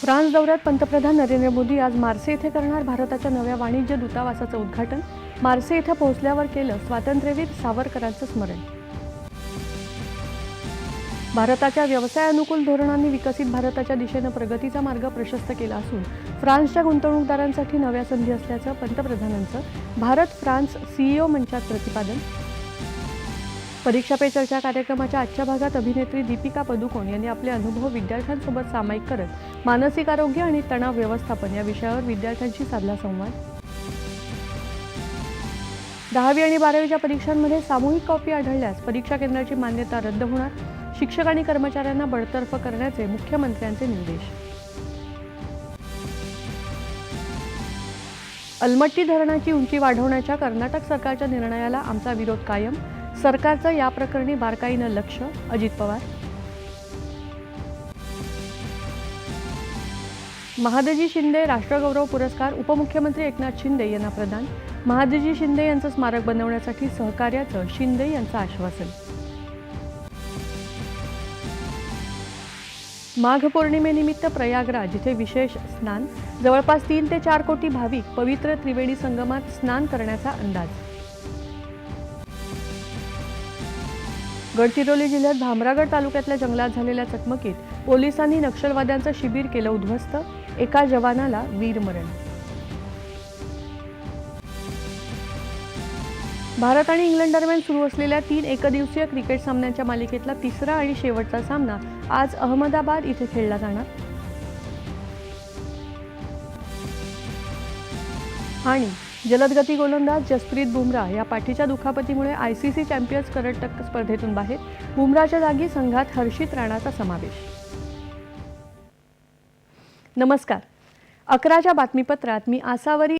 France दौऱ्यात पंतप्रधान नरेंद्र मोदी आज मार्से येथे करणार भारताच्या नव्या वाणिज्य दूतावासाचं उद्घाटन. मार्से येथे पोहोचल्यावर केलं स्वातंत्र्यवीर सावरकरांचं स्मरण. भारताच्या व्यवसाय अनुकूल धोरणांनी विकसित भारताच्या दिशेनं प्रगतीचा मार्ग प्रशस्त केला असून फ्रान्सच्या गुंतवणूकदारांसाठी नव्या संधी असल्याचं पंतप्रधानांचं भारत फ्रान्स सीईओ मंचात प्रतिपादन. परीक्षा पे चर्चा कार्यक्रमाच्या आजच्या भागात अभिनेत्री दीपिका पदुकोण यांनी आपले अनुभव विद्यार्थ्यांसोबत सामायिक करत मानसिक आरोग्य आणि तणाव व्यवस्थापन या विषयावर विद्यार्थ्यांशी साधला संवाद. दहावी आणि बारावीच्या परीक्षांमध्ये सामूहिक कॉपी आढळल्यास परीक्षा केंद्राची मान्यता रद्द होणार. शिक्षक आणि कर्मचाऱ्यांना बडतर्फ करण्याचे मुख्यमंत्र्यांचे निर्देश. अलमट्टी धरणाची उंची वाढवण्याच्या कर्नाटक सरकारच्या निर्णयाला आमचा विरोध कायम. सरकारचं या प्रकरणी बारकाईनं लक्ष. अजित पवार. महादजी शिंदे राष्ट्रगौरव पुरस्कार उपमुख्यमंत्री एकनाथ शिंदे यांना प्रदान. महादजी शिंदे यांचं स्मारक बनवण्यासाठी सहकार्याचं शिंदे यांचं आश्वासन. माघ पौर्णिमेनिमित्त प्रयागराज इथे विशेष स्नान. जवळपास तीन ते चार कोटी भाविक पवित्र त्रिवेणी संगमात स्नान करण्याचा अंदाज. गडचिरोली जिल्ह्यात भामरागड तालुक्यातल्या जंगलात झालेल्या चकमकीत पोलिसांनी नक्षलवाद्यांचं शिबिर केलं उद्ध्वस्त. एका जवानाला वीरमरण भारत आणि इंग्लंड दरम्यान सुरू असलेल्या तीन एकदिवसीय क्रिकेट सामन्यांच्या मालिकेतला तिसरा आणि शेवटचा सामना आज अहमदाबाद इथे खेळला जाणार. आणि जलदगती गोलंदाज जसप्रीत बुमराह या पाठीच्या दुखापतीमुळे I C C champions Karnataka स्पर्धेतून बाहेर. बुमराच्या जागी संघात हर्षित राणाचा समावेश. नमस्कार. अकराच्या बातमीपत्रात मी आसावरी